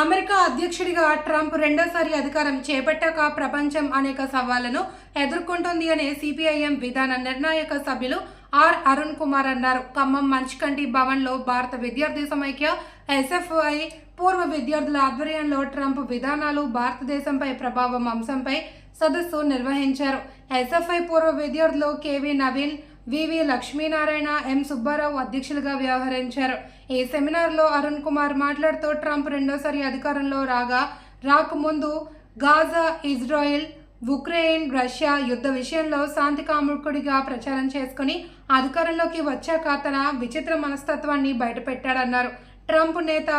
America అధ్యక్షుడిగా Trump రెండోసారి అధికారం చేపట్టాక ప్రపంచం అనేక సవాళ్ళను ఎదుర్కొంటుంది అనే సిపిఐఎం విధాన నిర్ణాయక సభ్యులు ఆర్ అరుణ్ కుమార్ అన్నారు. ఖమ్మం మంచుకంటి భవన్లో భారత విద్యార్థి సమైక్య ఎస్ఎఫ్ఐ పూర్వ విద్యార్థుల ఆధ్వర్యంలో ట్రంప్ విధానాలు భారతదేశంపై ప్రభావం అంశంపై సదస్సు నిర్వహించారు. ఎస్ఎఫ్ఐ పూర్వ విద్యార్థులు KV Naveen VV Lakshminarayana M Subbarao అధ్యక్షులుగా వ్యవహరించారు. ఈ సెమినార్లో అరుణ్ కుమార్ మాట్లాడుతూ ట్రంప్ రెండోసారి అధికారంలో రాగా రాకముందు గాజా ఇజ్రాయెల్ ఉక్రెయిన్ రష్యా యుద్ధ విషయంలో శాంతి కాముకుడిగా ప్రచారం చేసుకుని అధికారంలోకి వచ్చాక తన విచిత్ర మనస్తత్వాన్ని బయటపెట్టాడన్నారు. ట్రంప్ నేత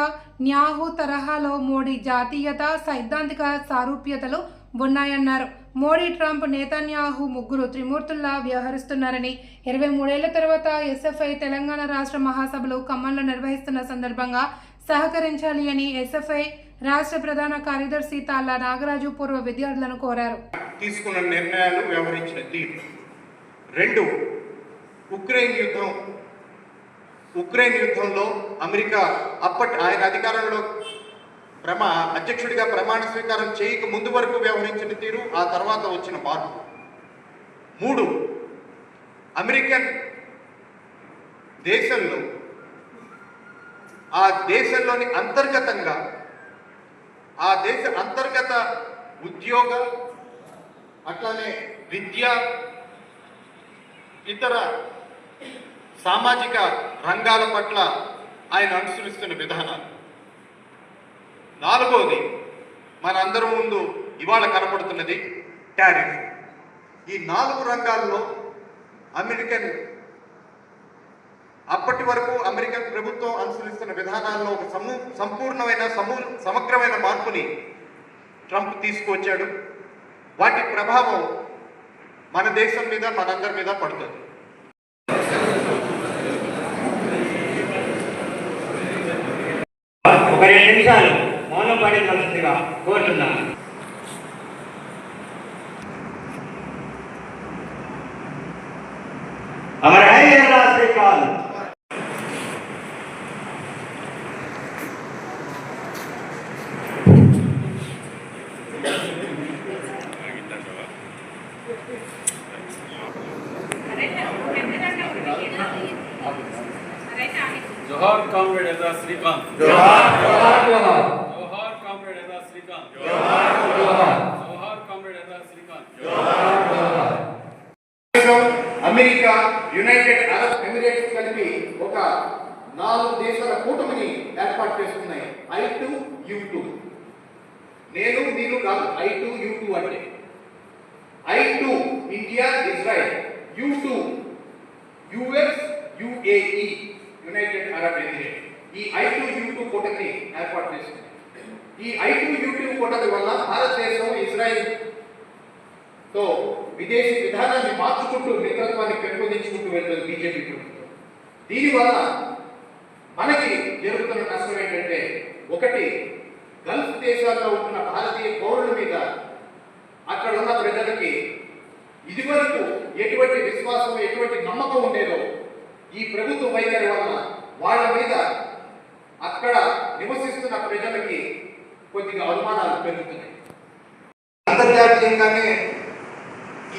న్యాహు తరహాలో మోడీ జాతీయత సైద్ధాంతిక సారూప్యతలు ఉన్నాయన్నారు. మోడీ ట్రంప్ నేతన్యాహు ముగ్గురు త్రిమూర్తుల్లా వ్యవహరిస్తున్నారని ఇరవై మూడేళ్ళ తర్వాత ఎస్ఎఫ్ఐ తెలంగాణ రాష్ట్ర మహాసభలు ఖమ్మంలో నిర్వహిస్తున్న సందర్భంగా సహకరించాలి అని ఎస్ఎఫ్ఐ రాష్ట్ర ప్రధాన కార్యదర్శి తాళ్ళ నాగరాజు పూర్వ విద్యార్థులను కోరారు. తీసుకున్న నిర్ణయాలు వ్యవహరించిన తీరు రెండు ఉక్రెయిన్ యుద్ధం. ఉక్రెయిన్ యుద్ధంలో అమెరికా అప్పటి ఆయన అధికారంలో ప్రమా అధ్యక్షుడిగా ప్రమాణ స్వీకారం చేయక ముందు వరకు వ్యవహరించిన తీరు ఆ తర్వాత వచ్చిన మార్పు. మూడు అమెరికన్ దేశంలో ఆ దేశంలోని అంతర్గతంగా ఆ దేశ అంతర్గత ఉద్యోగ అట్లానే విద్య ఇతర సామాజిక రంగాల పట్ల ఆయన అనుసరిస్తున్న విధానాలు. నాలుగవది మనందరి ముందు ఇవాళ కనపడుతున్నది టారిఫ్ ఈ నాలుగు రంగాల్లో అమెరికన్ అప్పటి వరకు అమెరికన్ ప్రభుత్వం అనుసరిస్తున్న విధానాల్లో ఒక సమూ సంపూర్ణమైన సమూ సమగ్రమైన మార్పుని ట్రంప్ తీసుకువచ్చాడు. వాటి ప్రభావం మన దేశం మీద మనందరి మీద పడుతుంది. ఒక రెండు నిమిషాలు. మౌనం పాటించాల్సిందిగా కోరుతున్నాను అమర హై శ్రీకాల్. జోహార్ కామ్రేడ్ ఎదా శ్రీకాంత్. జోహార్ జోహార్ జోహార్ జోహార్ కామ్రేడ్ ఎదా శ్రీకాంత్ జోహార్. కామ్రేడ్ శ్రీకాంత్ జోహార్ అమెరికా యునైటెడ్ అరబ్ ఎమిరేట్స్ కలిపి ఒక నాలుగు దేశాల కూటమిని ఏర్పాటు చేస్తున్నాయి. I two U two. నేను మీరు కాదు ఐ టు యూ టూ అంటే. I two India Israel. U two US UAE United Arab Emirate ఈ ఐ టు యూ టూ కూటమిని ఏర్పాటు చేస్తుంది ఈ ఐటీ యూట్యూబ్ యూ కూటమి వల్ల భారతదేశం ఇజ్రాయిల్తో విదేశీ విధానాన్ని మార్చుకుంటూ మిత్రత్వాన్ని పెంపొందించుకుంటూ వెళ్తుంది బీజేపీ ప్రభుత్వం. దీనివల్ల మనకి జరుగుతున్న నష్టం ఏంటంటే ఒకటి గల్ఫ్ దేశాల్లో ఉంటున్న భారతీయ పౌరుల మీద అక్కడ ఉన్న ప్రజలకి ఇదివరకు ఎటువంటి విశ్వాసం ఎటువంటి నమ్మకం ఉండేదో ఈ ప్రభుత్వ వైఖరి వల్ల వాళ్ళ మీద అక్కడ నివసిస్తున్న ప్రజలకి కొద్దిగా అనుమానాలు పెరుగుతున్నాయి. అంతర్జాతీయంగానే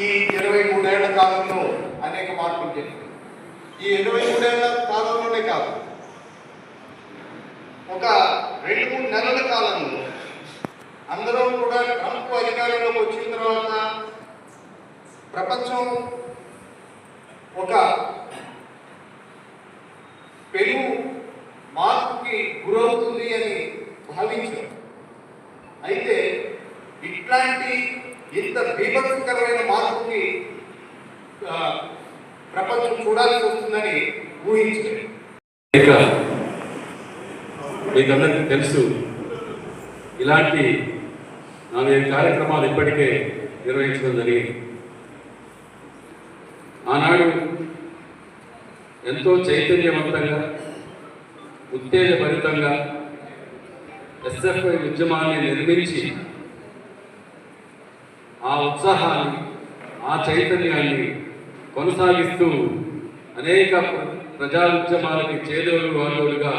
ఈ ఇరవై మూడేళ్ళ కాలంలో అనేక మార్పులు జరిగింది ఈ ఇరవై మూడేళ్ళ కాలంలోనే కాదు ఒక రెండు మూడు నెలల కాలంలో అందరం కూడా ట్రంప్ అధికారంలోకి వచ్చిన తర్వాత ప్రపంచం ఒక పెరుగు మార్పుకి గురవుతుంది అని భావించారు. అయితే ఇట్లాంటి ఇంత బీభత్సకరమైన మార్పుని ప్రపంచం చూడాల్సి వస్తుందని ఊహించలేదు. ఇక మీకందరికీ తెలుసు ఇలాంటి నాలుగైదు కార్యక్రమాలు ఇప్పటికే నిర్వహించడం జరిగింది. ఆనాడు ఎంతో చైతన్యవంతంగా ఉత్తేజభరితంగా ఎస్ఎఫ్ఐ ఉద్యమాన్ని నిర్మించి ఆ ఉత్సాహాన్ని ఆ చైతన్యాన్ని కొనసాగిస్తూ అనేక ప్రజా ఉద్యమాలకి చేదోడు వాదోడుగా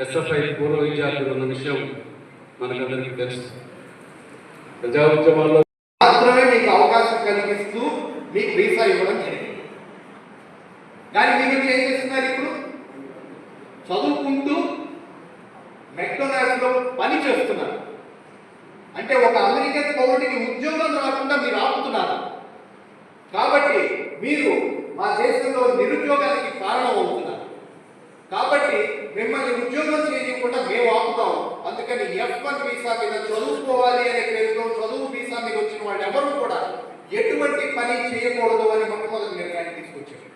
ఎస్ఎఫ్ఐ పూర్వ విద్యార్థులు ఉన్న విషయం మనకందరికీ తెలుసు. ప్రజా ఉద్యమాల్లో మాత్రమే మీకు అవకాశం కల్పిస్తూ మీకు వీసా ఇవ్వడం జరిగింది. కానీ మీరు ఏం చేస్తున్నారు ఇప్పుడు? చదువుకుంటూ రంగంలో పని చేస్తున్నారు. అంటే ఒక అమెరికన్ పౌరుడికి ఉద్యోగం రాకుండా మీరు ఆపుతున్నారు. కాబట్టి మీరు మా దేశంలో నిరుద్యోగానికి కారణం అవుతున్నారు కాబట్టి మిమ్మల్ని ఉద్యోగం చేయకుండా మేము ఆపుతాం. అందుకని ఎఫ్ వన్ వీసా మీద చదువుకోవాలి అనే పేరులో చదువు వీసా మీద వచ్చిన వాళ్ళు ఎవరు కూడా ఎటువంటి పని చేయకూడదు అని మొట్టమొదటి నిర్ణయాన్ని తీసుకొచ్చారు.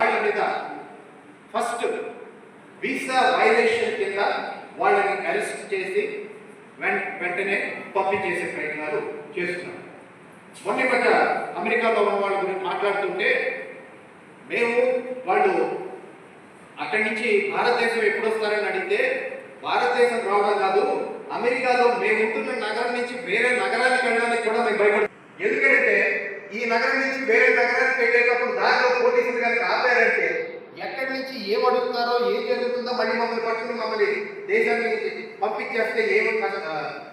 వాళ్ళ మీద ఫస్ట్ వీసా వైలేషన్ కింద వాళ్ళని అరెస్ట్ చేసి వెం- వెంటనే పంపించేసే ప్రయత్నాలు చేస్తున్నారు మొన్న మధ్య అమెరికాలో ఉన్న వాళ్ళ గురించి మాట్లాడుతుంటే మేము వాళ్ళు అక్కడి నుంచి భారతదేశం ఎప్పుడు వస్తారని అడిగితే భారతదేశం రావడం కాదు అమెరికాలో మేము ఉంటున్న నగరం నుంచి వేరే నగరానికి వెళ్ళడానికి కూడా మేము భయపడు ఎందుకంటే ఈ నగరం నుంచి వేరే నగరానికి వెళ్ళేటప్పుడు దారిలో పోలీసులు కనుక ఆపారంటే ఎక్కడి నుంచి ఏం అడుగుతారో ఏం జరుగుతుందో మళ్ళీ మమ్మల్ని పట్టుకుని మమ్మల్ని దేశానికి పంపించేస్తే ఏమి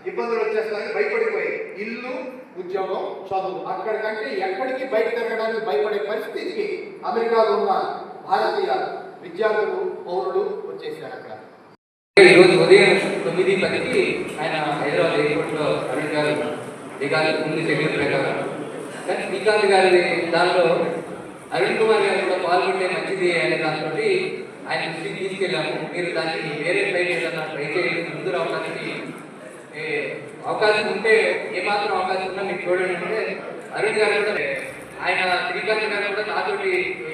ఇబ్బందులు వచ్చేస్తాయని భయపడిపోయి ఇల్లు ఉద్యోగం చదువు. అక్కడికంటే ఎక్కడికి బయట తిరగడానికి భయపడే పరిస్థితికి అమెరికాలో ఉన్న భారతీయ విద్యార్థులు పౌరులు వచ్చేసారు అక్కడ. ఈరోజు ఉదయం తొమ్మిది పదికి ఆయన హైదరాబాద్ ఎయిర్పోర్ట్లో అరుణ్ గారు దిగాలి ముందు షెడ్యూల్ ప్రకారం కానీ శ్రీకాంత్ గారి దానిలో అరుణ్ కుమార్ గారు కూడా పాల్గొంటే మంచిది అనే దాంతో ఆయన ఇంటికి తీసుకెళ్ళాము. మీరు దాన్ని వేరే ట్రై ఏదన్నా ట్రై చేయండి. ముందు రావడానికి అవకాశం ఉంటే ఏమాత్రం అవకాశం ఉన్నా మీకు చూడండి అంటే అరుణ్ గారు కూడా ఆయన శ్రీకాంత్ గారు కూడా నాతోటి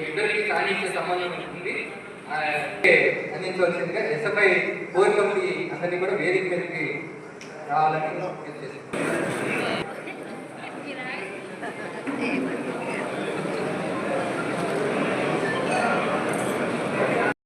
ఇద్దరికి సాధించే సంబంధం ఉంది. అందించవలసిందిగా ఎస్ఎఫ్ఐ కోర్ కమిటీ అందరినీ కూడా వేదిక మీదకి రావాలని చేస్తున్నాను.